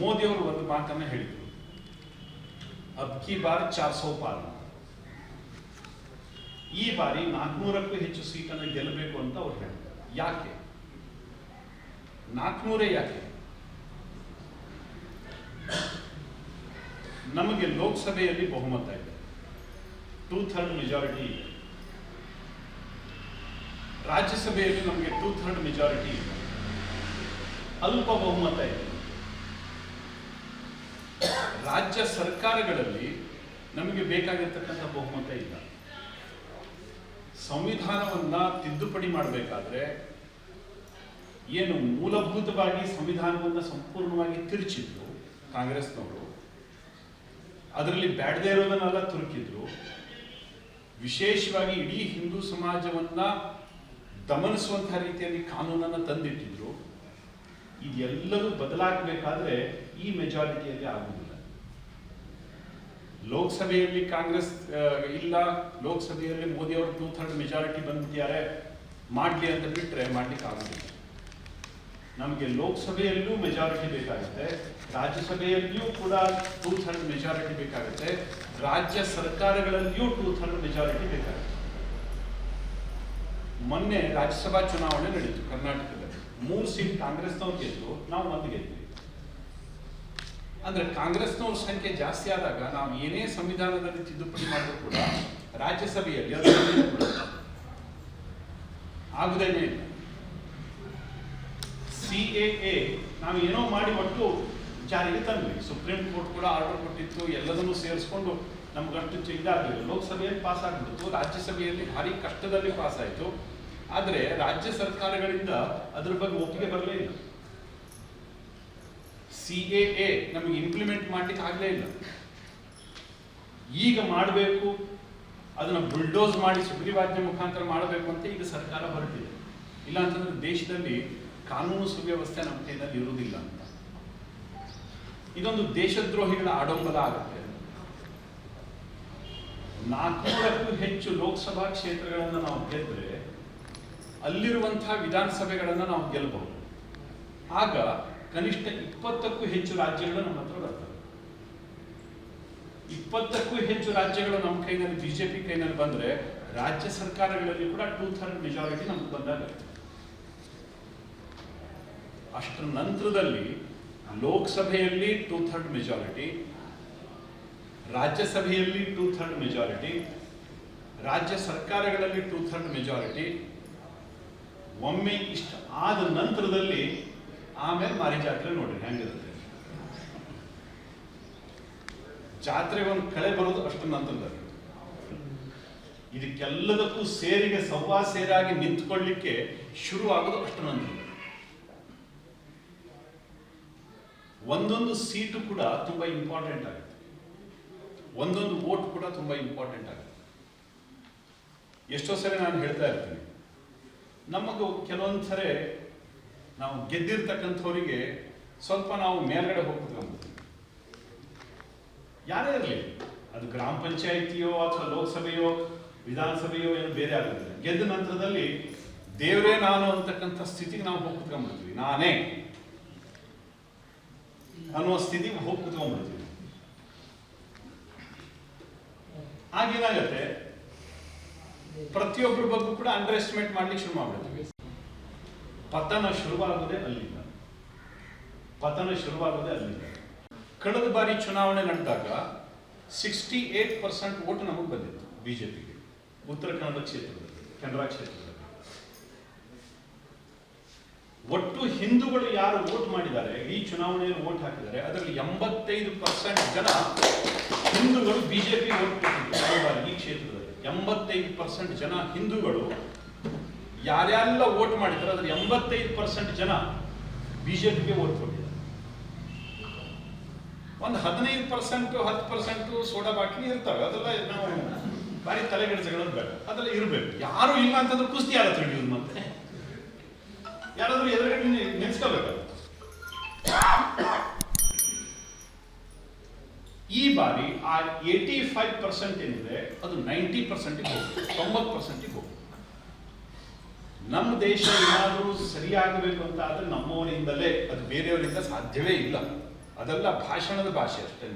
ಮೋದಿಯವರು ಒಂದು ಮಾತನ್ನ ಹೇಳಿದರು. ಅಬ್ ಕಿ ಬಾರ್ ಚಾರ್ ಸೌ ಪಾರ್ ಈ ಬಾರಿ ನಾಲ್ಕುನೂರಕ್ಕೂ ಹೆಚ್ಚು ಸೀಟನ್ನು ಗೆಲ್ಲಬೇಕು ಅಂತ ಅವ್ರು ಹೇಳಿದ್ದಾರೆ ಯಾಕೆ? ನಾಲ್ಕುನೂರೇ ಯಾಕೆ? ನಮಗೆ ಲೋಕಸಭೆಯಲ್ಲಿ ಬಹುಮತ ಇದೆ. ಟೂ ಥರ್ಡ್ ಮೆಜಾರಿಟಿ ಇದೆ. ರಾಜ್ಯಸಭೆಯಲ್ಲಿ ನಮಗೆ ಟೂ ಥರ್ಡ್ ಮೆಜಾರಿಟಿ ಇದೆ. ಅಲ್ಪ ಬಹುಮತ ಇದೆ. ರಾಜ್ಯ ಸರ್ಕಾರಗಳಲ್ಲಿ ನಮಗೆ ಬೇಕಾಗಿರ್ತಕ್ಕಂಥ ಬಹುಮತ ಇಲ್ಲ. ಸಂವಿಧಾನವನ್ನ ತಿದ್ದುಪಡಿ ಮಾಡಬೇಕಾದ್ರೆ ಏನು ಮೂಲಭೂತವಾಗಿ ಸಂವಿಧಾನವನ್ನ ಸಂಪೂರ್ಣವಾಗಿ ತಿರುಚಿದ್ರು ಕಾಂಗ್ರೆಸ್ನವರು, ಅದರಲ್ಲಿ ಬ್ಯಾಡದೇ ಇರೋದನ್ನೆಲ್ಲ ತುರುಕಿದ್ರು. ವಿಶೇಷವಾಗಿ ಇಡೀ ಹಿಂದೂ ಸಮಾಜವನ್ನ ದಮನಿಸುವಂತಹ ರೀತಿಯಲ್ಲಿ ಕಾನೂನನ್ನು ತಂದಿಟ್ಟಿದ್ರು. ಇದೆಲ್ಲವೂ ಬದಲಾಗಬೇಕಾದ್ರೆ ಈ ಮೆಜಾರಿಟಿಯಲ್ಲಿ ಆಗುವುದಿಲ್ಲ. ಲೋಕಸಭೆಯಲ್ಲಿ ಕಾಂಗ್ರೆಸ್ ಇಲ್ಲ, ಲೋಕಸಭೆಯಲ್ಲಿ ಮೋದಿ ಅವರು ಟೂ ಥರ್ಡ್ ಮೆಜಾರಿಟಿ ಬಂದ್ಬಿಟ್ಟಿದ್ದಾರೆ, ಮಾಡಲಿ ಅಂತ ಬಿಟ್ಟರೆ ಮಾಡ್ಲಿಕ್ಕೆ ಆಗೋದಿಲ್ಲ. ನಮಗೆ ಲೋಕಸಭೆಯಲ್ಲೂ ಮೆಜಾರಿಟಿ ಬೇಕಾಗುತ್ತೆ, ರಾಜ್ಯಸಭೆಯಲ್ಲಿಯೂ ಕೂಡ ಟೂ ಥರ್ಡ್ ಮೆಜಾರಿಟಿ ಬೇಕಾಗುತ್ತೆ, ರಾಜ್ಯ ಸರ್ಕಾರಗಳಲ್ಲಿಯೂ ಟೂ ಥರ್ಡ್ ಮೆಜಾರಿಟಿ ಬೇಕಾಗುತ್ತೆ. ಮೊನ್ನೆ ರಾಜ್ಯಸಭಾ ಚುನಾವಣೆ ನಡೀತು ಕರ್ನಾಟಕದಲ್ಲಿ. ಮೂರು ಸೀಟ್ ಕಾಂಗ್ರೆಸ್ನವ್ರು ಗೆದ್ದು ನಾವು ಒಂದು ಗೆದ್ವಿ. ಅಂದ್ರೆ ಕಾಂಗ್ರೆಸ್ನವ್ರ ಸಂಖ್ಯೆ ಜಾಸ್ತಿ ಆದಾಗ ನಾವು ಏನೇ ಸಂವಿಧಾನದಲ್ಲಿ ತಿದ್ದುಪಡಿ ಮಾಡಿದ್ರು ಕೂಡ ರಾಜ್ಯಸಭೆಯಲ್ಲಿ ಅದು ಇಲ್ಲ. ಸಿ ಎ ನಾವು ಏನೋ ಮಾಡಿ ಒಟ್ಟು ಜಾರಿಗೆ ತಂದ್ವಿ. ಸುಪ್ರೀಂ ಕೋರ್ಟ್ ಕೂಡ ಆರ್ಡರ್ ಕೊಟ್ಟಿತ್ತು, ಎಲ್ಲದನ್ನು ಸೇರಿಸ್ಕೊಂಡು ನಮ್ಗಷ್ಟು ಇದಾಗಲಿಲ್ಲ. ಲೋಕಸಭೆಯಲ್ಲಿ ಪಾಸ್ ಆಗ್ಬಿಡ್ತು, ರಾಜ್ಯಸಭೆಯಲ್ಲಿ ಭಾರಿ ಕಷ್ಟದಲ್ಲಿ ಪಾಸ್ ಆಯಿತು. ಆದರೆ ರಾಜ್ಯ ಸರ್ಕಾರಗಳಿಂದ ಅದ್ರ ಬಗ್ಗೆ ಒಪ್ಪಿಗೆ ಬರಲೇ ಇಲ್ಲ. ಸಿ ಎ ನಮಗೆ ಇಂಪ್ಲಿಮೆಂಟ್ ಮಾಡ್ಲಿಕ್ಕೆ ಆಗಲೇ ಇಲ್ಲ. ಈಗ ಮಾಡಬೇಕು, ಅದನ್ನ ಬುಲ್ಡೋಸ್ ಮಾಡಿ ಸುಗ್ರೀವಾಜ್ಞೆ ಮುಖಾಂತರ ಮಾಡಬೇಕು ಅಂತ ಈಗ ಸರ್ಕಾರ ಹೊರಟಿದೆ. ಇಲ್ಲ ಅಂತಂದ್ರೆ ದೇಶದಲ್ಲಿ ಕಾನೂನು ಸುವ್ಯವಸ್ಥೆ ನಮ್ಮ ಕೈನಲ್ಲಿ ಇರುವುದಿಲ್ಲ ಅಂತ. ಇದೊಂದು ದೇಶದ್ರೋಹಿಗಳ ಆಡಂಬರ ಆಗುತ್ತೆ. ನಾಲ್ಕೂರಕ್ಕೂ ಹೆಚ್ಚು ಲೋಕಸಭಾ ಕ್ಷೇತ್ರಗಳನ್ನು ನಾವು ಗೆದ್ರೆ ಅಲ್ಲಿರುವಂತಹ ವಿಧಾನಸಭೆಗಳನ್ನು ನಾವು ಗೆಲ್ಲಬಹುದು ಆಗ ಕನಿಷ್ಠ ಇಪ್ಪತ್ತಕ್ಕೂ ಹೆಚ್ಚು ರಾಜ್ಯಗಳು ನಮ್ಮ ಹತ್ರ ಬರ್ತವೆ ಇಪ್ಪತ್ತಕ್ಕೂ ಹೆಚ್ಚು ರಾಜ್ಯಗಳು ನಮ್ಮ ಕೈನಲ್ಲಿ, ಬಿಜೆಪಿ ಕೈನಲ್ಲಿ ಬಂದ್ರೆ ರಾಜ್ಯ ಸರ್ಕಾರಗಳಲ್ಲಿ ಕೂಡ ಟೂ ಥರ್ಡ್ ಮೆಜಾರಿಟಿ ನಮ್ಗೆ ಬಂದಾಗ ಅಷ್ಟರ ನಂತರದಲ್ಲಿ ಲೋಕಸಭೆಯಲ್ಲಿ ಟೂ ಥರ್ಡ್ ಮೆಜಾರಿಟಿ ರಾಜ್ಯಸಭೆಯಲ್ಲಿ ಟೂ ಥರ್ಡ್ ಮೆಜಾರಿಟಿ ರಾಜ್ಯ ಸರ್ಕಾರಗಳಲ್ಲಿ ಟೂ ಥರ್ಡ್ ಮೆಜಾರಿಟಿ ಒಮ್ಮೆ ಇಷ್ಟ ಆದ ನಂತರದಲ್ಲಿ ಆಮೇಲೆ ಮಾರಿ ಜಾತ್ರೆ ನೋಡ್ರಿ, ಹೆಂಗಿರುತ್ತೆ. ಜಾತ್ರೆ ಒಂದು ಕಳೆ ಬರೋದು ಅಷ್ಟು ನಂತರದಲ್ಲಿ ಇದಕ್ಕೆಲ್ಲದಕ್ಕೂ ಸೇರಿಗೆ, ಸವ್ವಾ ಸೇರಾಗಿ ನಿಂತ್ಕೊಳ್ಳಿಕ್ಕೆ ಶುರು ಆಗೋದು ಅಷ್ಟು ಒಂದೊಂದು ಸೀಟು ಕೂಡ ತುಂಬಾ ಇಂಪಾರ್ಟೆಂಟ್ ಆಗುತ್ತೆ. ಒಂದೊಂದು ವೋಟ್ ಕೂಡ ತುಂಬಾ ಇಂಪಾರ್ಟೆಂಟ್ ಆಗುತ್ತೆ. ಎಷ್ಟೋ ಸರಿ ನಾನು ಹೇಳ್ತಾ ಇರ್ತೀನಿ. ನಮಗೂ ಕೆಲವೊಂದು ಸರಿ ನಾವು ಗೆದ್ದಿರ್ತಕ್ಕಂಥವರಿಗೆ ಸ್ವಲ್ಪ ನಾವು ಮೇಲ್ಗಡೆ ಹೋಗ್ಬಿಟ್ಕೊಂಡ್ಬಿಡ್ತೀವಿ ಯಾರೇ ಇರಲಿ, ಅದು ಗ್ರಾಮ ಪಂಚಾಯಿತಿಯೋ ಅಥವಾ ಲೋಕಸಭೆಯೋ, ವಿಧಾನಸಭೆಯೋ ಏನು ಬೇರೆ ಆಗುತ್ತೆ ಗೆದ್ದ ನಂತರದಲ್ಲಿ ದೇವರೇ ನಾನು ಅಂತಕ್ಕಂಥ ಸ್ಥಿತಿಗೆ ನಾವು ಹೋಗಿ ಕುತ್ಕೊಂಡ್ಬಿಡ್ತೀವಿ ನಾನೇ ಅನ್ನೋ ಸ್ಥಿತಿಗೆ ಹೋಗಿ ಕುತ್ಕೊಂಡ್ಬಿಡ್ತೀವಿ ಆಗೇನಾಗತ್ತೆ ಪ್ರತಿಯೊಬ್ಬರ ಬಗ್ಗೆ ಕೂಡ ಅಂಡರ್ ಎಸ್ಟಿಮೇಟ್ ಮಾಡ್ಲಿಕ್ಕೆ ಶುರು ಮಾಡ್ಬಿಡ್ತೀವಿ. ಪತನ ಶುರುವಾಗೋದೇ ಅಲ್ಲಿಂದ. ಪತನ ಶುರುವಾಗೋದೇ ಅಲ್ಲಿಂದ. ಕಳೆದ ಬಾರಿ ಚುನಾವಣೆ ನಡೆದಾಗ ಸಿಕ್ಸ್ಟಿ ಏಟ್ ಪರ್ಸೆಂಟ್ ಓಟ್ ನಮಗೆ ಬಂದಿತ್ತು ಬಿಜೆಪಿಗೆ, ಉತ್ತರ ಕನ್ನಡ ಕ್ಷೇತ್ರದಲ್ಲಿ, ಕೆನರಾ ಕ್ಷೇತ್ರದಲ್ಲಿ. ಒಟ್ಟು ಹಿಂದೂಗಳು ಯಾರು ವೋಟ್ ಮಾಡಿದ್ದಾರೆ, ಈ ಚುನಾವಣೆಯಲ್ಲಿ ವೋಟ್ ಹಾಕಿದ್ದಾರೆ, ಅದರಲ್ಲಿ ಎಂಬತ್ತೈದು ಪರ್ಸೆಂಟ್ ಜನ ಹಿಂದೂಗಳು ಬಿಜೆಪಿ ವೋಟ್ ಬಾರಿ ಈ ಕ್ಷೇತ್ರದಲ್ಲಿ ಎಂಬತ್ತೈದು ಪರ್ಸೆಂಟ್ ಜನ ಹಿಂದೂಗಳು ಯಾರ್ಯಾರೆಲ್ಲ ವೋಟ್ ಮಾಡಿದ್ರು ಅದ್ರ ಎಂಬತ್ತೈದು ಪರ್ಸೆಂಟ್ ಜನ ಬಿಜೆಪಿಗೆ ಓಟ್ ಕೊಟ್ಟಿದ್ದಾರೆ. ಒಂದು ಹದಿನೈದು ಪರ್ಸೆಂಟ್ ಹತ್ತು ಪರ್ಸೆಂಟ್ ಸೋಡಾ ಬಾಟ್ಲಿ ಇರ್ತವೆ. ಅದೆಲ್ಲ ನಾವು ಬಾರಿ ತಲೆಗೆಡಿಸಗಳು ಬೇಡ. ಅದೆಲ್ಲ ಇರಬೇಕು. ಯಾರು ಇಲ್ಲ ಅಂತಂದ್ರೆ ಕುಸ್ತಿ ಹತ್ರ ಹಿಡಿಯೋದು ಮತ್ತೆ? ಯಾರಾದ್ರೂ ಎದುರುಗಡೆ ನೆನೆಸ್ಕೋಬೇಕು ಈ ಬಾರಿ ಆ ಏಟಿ ಫೈವ್ ಪರ್ಸೆಂಟ್ ಏನಿದೆ, ಅದು ನೈಂಟಿ ಪರ್ಸೆಂಟಿಗೆ ಹೋಗುತ್ತೆ ತೊಂಬತ್ತು ಪರ್ಸೆಂಟಿಗೆ ಹೋಗುತ್ತೆ ನಮ್ಮ ದೇಶ ಏನಾದರೂ ಸರಿಯಾಗಬೇಕು ಅಂತ ಆದರೆ ನಮ್ಮವರಿಂದಲೇ ಅದು ಬೇರೆಯವರಿಂದ ಸಾಧ್ಯವೇ ಇಲ್ಲ. ಅದೆಲ್ಲ ಭಾಷಣದ ಭಾಷೆ ಅಷ್ಟೇ.